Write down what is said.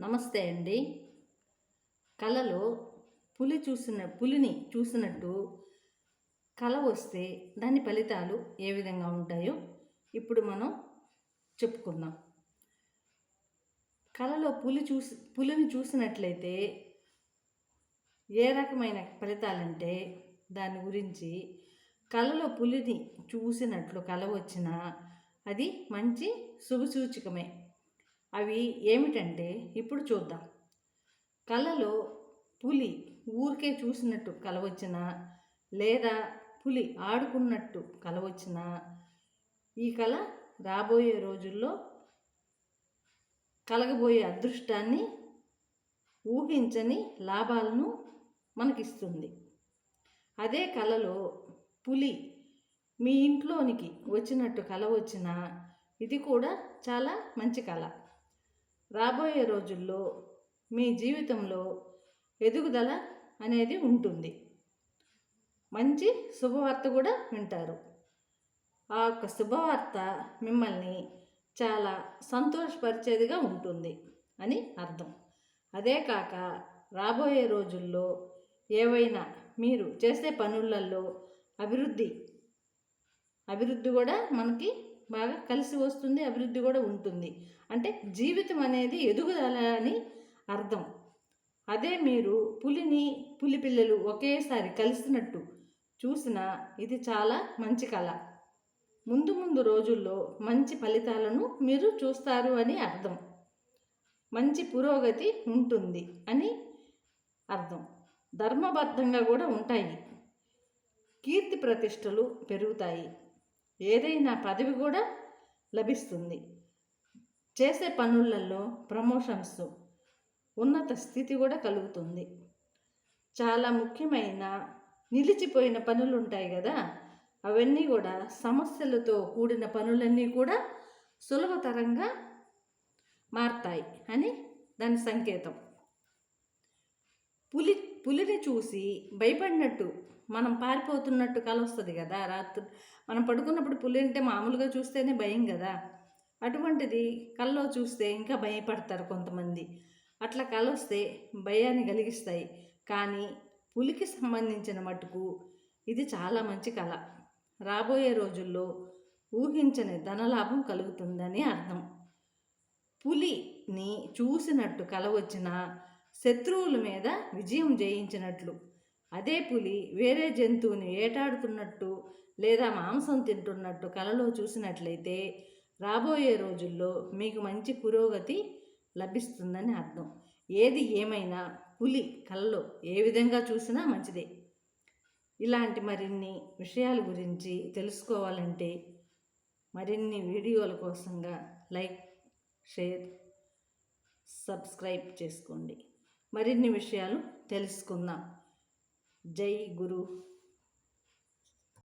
నమస్తే అండి. కళలో పులి చూసిన పులిని చూసినట్టు కళ వస్తే దాని ఫలితాలు ఏ విధంగా ఉంటాయో ఇప్పుడు మనం చెప్పుకుందాం. కళలో పులి చూసి పులిని చూసినట్లయితే ఏ రకమైన ఫలితాలంటే దాని గురించి కళలో పులిని చూసినట్లు కళ వచ్చినా అది మంచి శుభసూచకమే. అవి ఏమిటంటే ఇప్పుడు చూద్దాం. కళలో పులి ఊరికే చూసినట్టు కలవచ్చినా లేదా పులి ఆడుకున్నట్టు కలవచ్చినా ఈ కళ రాబోయే రోజుల్లో కలగబోయే అదృష్టాన్ని ఊహించని లాభాలను మనకిస్తుంది. అదే కళలో పులి మీ ఇంట్లోనికి వచ్చినట్టు కల వచ్చినా ఇది కూడా చాలా మంచి కళ రాబోయే రోజుల్లో మీ జీవితంలో ఎదుగుదల అనేది ఉంటుంది. మంచి శుభవార్త కూడా వింటారు. ఆ యొక్క శుభవార్త మిమ్మల్ని చాలా సంతోషపరిచేదిగా ఉంటుంది అని అర్థం. అదే కాక రాబోయే రోజుల్లో ఏవైనా మీరు చేసే పనులలో అభివృద్ధి అభివృద్ధి కూడా మనకి బాగా కలిసి వస్తుంది అభివృద్ధి కూడా ఉంటుంది. అంటే జీవితం అనేది ఎదుగుదల అని అర్థం. అదే మీరు పులిని పులి పిల్లలు ఒకేసారి కలిసినట్టు చూసిన ఇది చాలా మంచి కళ. ముందు ముందు రోజుల్లో మంచి ఫలితాలను మీరు చూస్తారు అని అర్థం. మంచి పురోగతి ఉంటుంది అని అర్థం. ధర్మబద్ధంగా కూడా ఉంటాయి. కీర్తి ప్రతిష్టలు పెరుగుతాయి. ఏదైనా పదవి కూడా లభిస్తుంది. చేసే పనులలో ప్రమోషన్స్ ఉన్నత స్థితి కూడా కలుగుతుంది. చాలా ముఖ్యమైన నిలిచిపోయిన పనులు ఉంటాయి కదా? అవన్నీ కూడా సమస్యలతో కూడిన పనులన్నీ కూడా సులభతరంగా మారతాయి అని దాని సంకేతం. పులి పులిని చూసి భయపడినట్టు మనం పారిపోతున్నట్టు కల వస్తుంది కదా రాత్రి మనం పడుకున్నప్పుడు పులి అంటే మామూలుగా చూస్తేనే భయం కదా. అటువంటిది కల్లో చూస్తే ఇంకా భయపడతారు కొంతమంది. అట్లా కలొస్తే భయాన్ని కలిగిస్తాయి. కానీ పులికి సంబంధించిన మటుకు ఇది చాలా మంచి కళ. రాబోయే రోజుల్లో ఊహించని ధనలాభం కలుగుతుందని అర్థం. పులిని చూసినట్టు కల వచ్చిన శత్రువుల మీద విజయం జయించినట్లు. అదే పులి వేరే జంతువుని వేటాడుతున్నట్టు లేదా మాంసం తింటున్నట్టు కలలో చూసినట్లయితే రాబోయే రోజుల్లో మీకు మంచి పురోగతి లభిస్తుందని అర్థం. ఏది ఏమైనా పులి కలలో ఏ విధంగా చూసినా మంచిదే. ఇలాంటి మరిన్ని విషయాల గురించి తెలుసుకోవాలంటే మరిన్ని వీడియోల కోసంగా లైక్ షేర్ సబ్స్క్రైబ్ చేసుకోండి. మరిన్ని విషయాలు తెలుసుకుందాం. జై గురు.